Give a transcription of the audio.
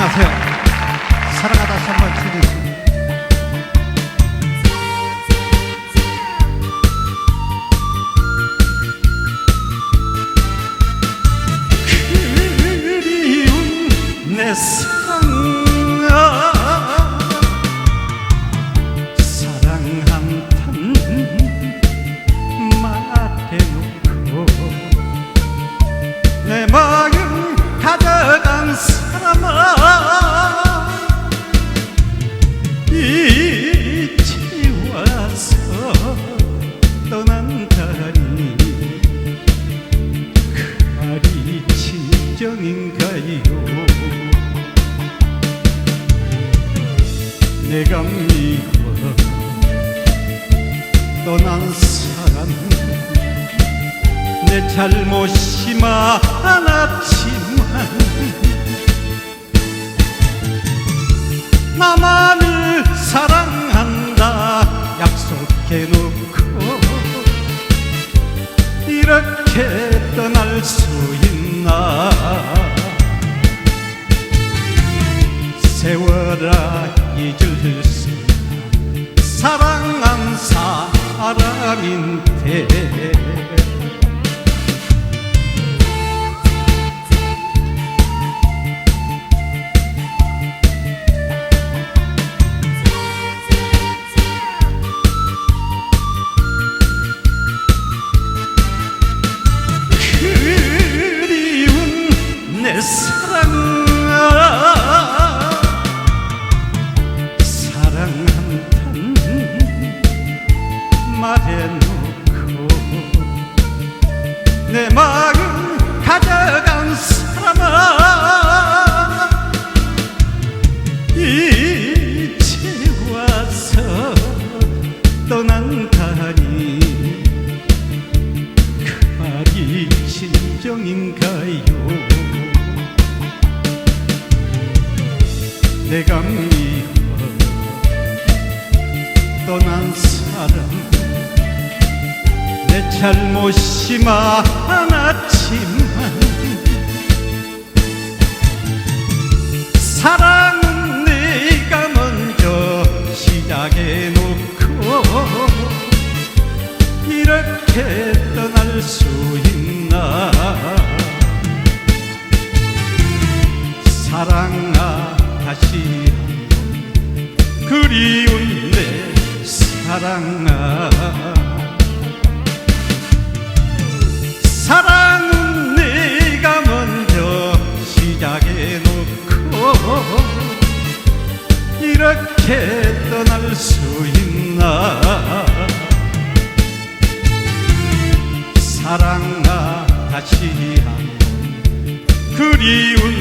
안녕하세요. 사랑하다 한번 최진수입니다. 그리운 내사 이제 와서 떠난다니 그 말이 진정인가요? 내가 미워 떠난 사람 내 잘못이 많았지만 나만 이렇게 떠날 수 있나? 세월아 잊을 수 사랑한 사람인데 사랑아 사랑한단 말해놓고 내 마음 가져간 사람아 이제 와서 떠난다니 그 말이 진정인가요 내가 미워 떠난 사람 내 잘못이 많았지만. 사랑은 내가 먼저 시작해놓고 이렇게 떠날 수 있나 그리운 내 사랑아. 사랑은 내가 먼저 시작해놓고 이렇게 떠날 수 있나? 사랑아 다시 한번 그리운